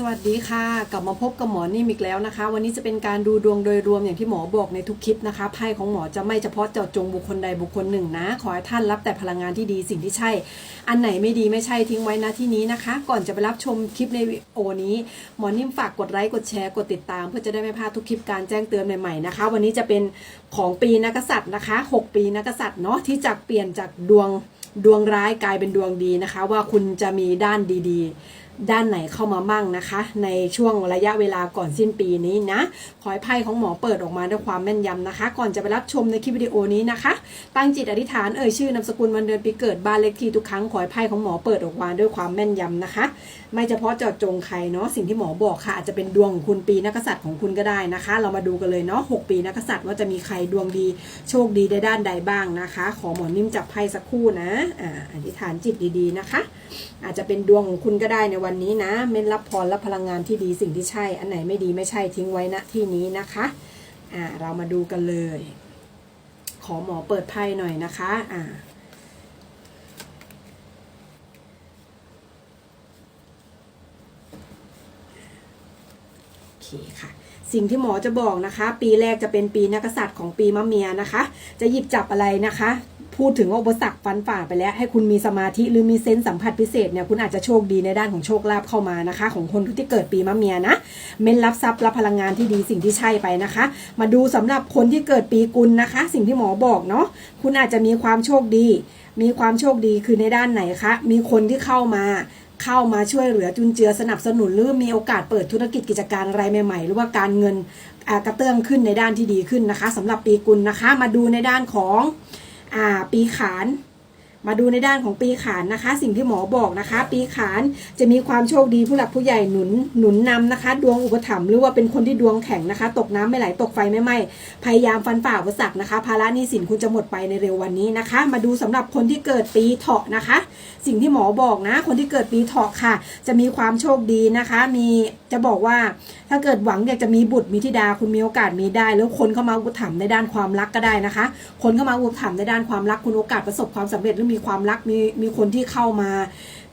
สวัสดีค่ะ กลับมาพบกับหมอนิ่มอีกแล้วนะคะ วันนี้จะเป็นการดูดวงโดยรวมอย่างที่หมอบอกในทุกคลิปนะคะไพ่ของหมอจะไม่เฉพาะเจาะจงบุคคลใดบุคคลหนึ่งนะ ขอให้ท่านรับแต่พลังงานที่ดีสิ่งที่ใช่ อันไหนไม่ดีไม่ใช่ทิ้งไว้นะที่นี้นะคะ ก่อนจะไปรับชมคลิปในโอนี้ หมอนิ่มฝากกดไลค์กดแชร์กดติดตาม เพื่อจะได้ไม่พลาดทุกคลิปการแจ้งเตือนใหม่ๆนะคะ วันนี้จะเป็นของปีนักษัตริย์นะคะ 6 ปีนักกษัตริย์เนาะที่จะเปลี่ยนจากดวงดวงร้ายกลายเป็นดวงดีนะคะ ว่าคุณจะมีด้านดีๆ ด้านไหนเข้ามามั่งนะคะ ในช่วงระยะเวลาก่อนสิ้นปีนี้นะ ขอให้ไพ่ของหมอเปิดออกมาด้วยความแม่นยำนะคะ ก่อนจะไปรับชมในคลิปวิดีโอนี้นะคะ ตั้งจิตอธิษฐานเอ่ยชื่อนามสกุลวันเดือนปีเกิดบ้านเลขที่ทุกครั้งขอให้ไพ่ของหมอเปิดออกมาด้วยความแม่นยำนะคะ ไม่เฉพาะเจาะจงใครเนาะสิ่งที่หมอบอกค่ะอาจจะเป็นดวงของคุณปีนักษัตริย์ของคุณก็ได้นะคะ เรามาดูกันเลยเนาะหกปีนักกษัตริย์ว่าจะมีใครดวงดี โชคดีในด้านใดบ้างนะคะ ขอหมอนิ่มจับไพ่สักครู่นะอ่าอธิษฐานจิตดีๆนะคะอาจจะเป็นดวงของคุณก็ได้ในวันนี้นะ เม้นรับพรและพลังงานที่ดีสิ่งที่ใช่ อันไหนไม่ดีไม่ใช่ทิ้งไว้ณที่นี้นะคะอ่าเรามาดูกันเลย ขอหมอเปิดไพ่หน่อยนะคะอ่าโอเคค่ะสิ่งที่หมอจะบอกนะคะ ปีแรกจะเป็นปีนักกษัตริย์ของปีมะเมียนะคะ จะหยิบจับอะไรนะคะ พูดถึงว่าอุปสรรคฟันฝ่าไปแล้ว ให้คุณมีสมาธิหรือมีเซนส์สัมผัสพิเศษเนี่ยคุณอาจจะโชคดีในด้านของโชคลาภเข้ามานะคะ ของคนที่เกิดปีมะเมียนะ เม้นรับทรัพย์รับพลังงานที่ดีสิ่งที่ใช่ไปนะคะ มาดูสำหรับคนที่เกิดปีกุลนะคะ สิ่งที่หมอบอกเนาะคุณอาจจะมีความโชคดี มีความโชคดีคือในด้านไหนคะมีคนที่เข้ามาเข้ามาช่วยเหลือจุนเจือสนับสนุนหรือมีโอกาสเปิดธุรกิจกิจการอะไรใหม่ๆ หรือว่าการเงินกระเตื้องขึ้นในด้านที่ดีขึ้นนะคะสำหรับปีกุลนะคะ มาดูในด้านของ ปีขาน มาดูในด้านของปีขานนะคะ สิ่งที่หมอบอกนะคะ ปีขานจะมีความโชคดีผู้หลักผู้ใหญ่หนุนหนุนนำนะคะ ดวงอุปถัมภ์หรือว่าเป็นคนที่ดวงแข็งนะคะ ตกน้ำไม่ไหลตกไฟไม่ไหม้พยายามฟันฝ่าอุปสรรคนะคะภาระหนี้สินคุณจะหมดไปในเร็ววันนี้นะคะ มาดูสำหรับคนที่เกิดปีเถาะนะคะ สิ่งที่หมอบอกนะ คนที่เกิดปีเถาะค่ะ จะมีความโชคดีนะคะ มีจะบอกว่าถ้าเกิดหวังอยากจะมีบุตรมีธิดาคุณมีโอกาสมีได้ แล้วคนเข้ามาอุปถัมภ์ในด้านความรักก็ได้นะคะ คนเข้ามาอุปถัมภ์ในด้านความรักคุณโอกาสประสบความสำเร็จหรือมีีความรักมีมีคนที่เข้ามา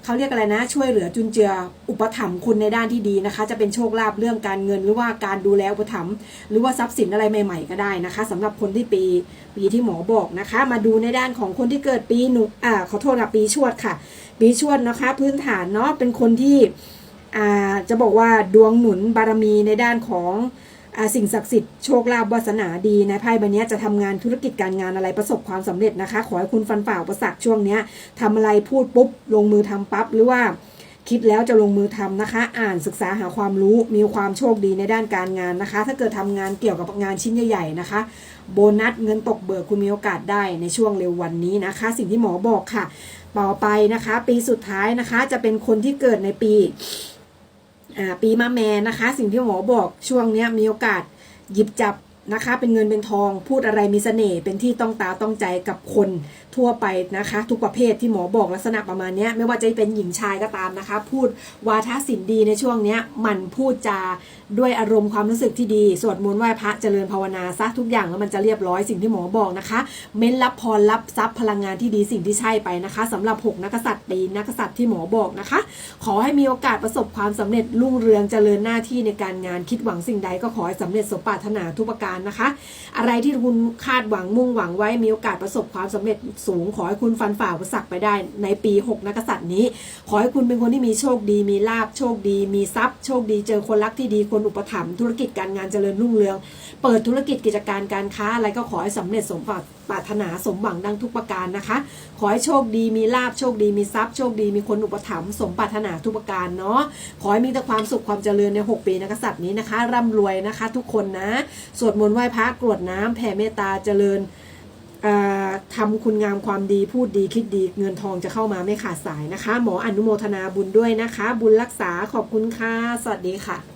เขาเรียกอะไรนะ ช่วยเหลือจุนเจืออุปถัมภ์คุณในด้านที่ดีนะคะ จะเป็นโชคลาภเรื่องการเงิน หรือว่าการดูแลอุปถัมภ์หรือว่าทรัพย์สินอะไรใหม่ ๆ ก็ได้นะคะสำหรับคนที่ปีปีที่หมอบอกนะคะ มาดูในด้านของคนที่เกิดปีหนูอ่าขอโทษค่ะปีชวดค่ะ ปีชวดนะคะ พื้นฐานเนาะเป็นคนที่อ่าจะบอกว่าดวงหนุนบารมีในด้านของ สิ่งศักดิ์สิทธิ์โชคลาภวาสนาดีนะไพ่ใบนี้จะทำงานธุรกิจการงานอะไรประสบความสำเร็จนะคะ ขอให้คุณฟันฝ่าอุปสรรคช่วงเนี้ยทำอะไรพูดปุ๊บ ลงมือทำปั๊บหรือว่าคิดแล้วจะลงมือทำนะคะ อ่านศึกษาหาความรู้มีความโชคดีในด้านการงานนะคะ ถ้าเกิดทำงานเกี่ยวกับงานชิ้นใหญ่ๆนะคะ โบนัสเงินตกเบิกคุณมีโอกาสได้ในช่วงเร็ววันนี้นะคะ สิ่งที่หมอบอกค่ะ ต่อไปนะคะ ปีสุดท้ายนะคะจะเป็นคนที่เกิดในปี ปีมะแม่นะคะ สิ่งที่หมอบอกช่วงเนี้ยมีโอกาสหยิบจับ นะคะ เป็นเงินเป็นทอง พูดอะไรมีเสน่ห์เป็นที่ต้องตาต้องใจกับคนทั่วไปนะคะ ทุกประเภทที่หมอบอกลักษณะประมาณนี้ไม่ว่าจะเป็นหญิงชายก็ตามนะคะ พูดวาทศิลป์ดีในช่วงนี้มันพูดจาด้วยอารมณ์ความรู้สึกที่ดี สวดมนต์ไหว้พระเจริญภาวนาซะทุกอย่างแล้วมันจะเรียบร้อยสิ่งที่หมอบอกนะคะ เม้นรับพรรับทรัพย์พลังงานที่ดีสิ่งที่ใช่ไปนะคะสำหรับหกนักษัตริย์ปีนักษัตริย์ที่หมอบอกนะคะ ขอให้มีโอกาสประสบความสำเร็จรุ่งเรืองเจริญหน้าที่ในการงานคิดหวังสิ่งใดก็ขอให้สำเร็จสมปรารถนาทุกประการนะคะ อะไรที่คุณคาดหวังมุ่งหวังไว้มีโอกาสประสบความสำเร็จสูง ขอให้คุณฟันฝ่าอุปสรรคไปได้ในปี6นักษัตริย์นี้ ขอให้คุณเป็นคนที่มีโชคดี มีลาบโชคดี มีทรัพย์ โชคดีเจอคนรักที่ดีคนอุปถัมภ์ธุรกิจการงานเจริญรุ่งเรือง เปิดธุรกิจกิจการการค้าอะไรก็ขอให้สำเร็จสมปรารถนาสมหวังดังทุกประการนะคะ ขอให้โชคดีมีลาบโชคดีมีทรัพย์โชคดีมีคนอุปถัมภ์สมปรารถนาทุกประการเนาะขอให้มีแต่ความสุขความเจริญใน 6 ปีนักกษัตริย์นี้นะคะร่ำรวยนะคะ ทุกคนนะสวดมนต์ไหว้พระกรวดน้ำแผ่เมตตาเจริญเอ่อทำคุณงามความดีพูดดีคิดดีเงินทองจะเข้ามาไม่ขาดสายนะคะ หมออนุโมทนาบุญด้วยนะคะ บุญรักษาขอบคุณค่ะ สวัสดีค่ะ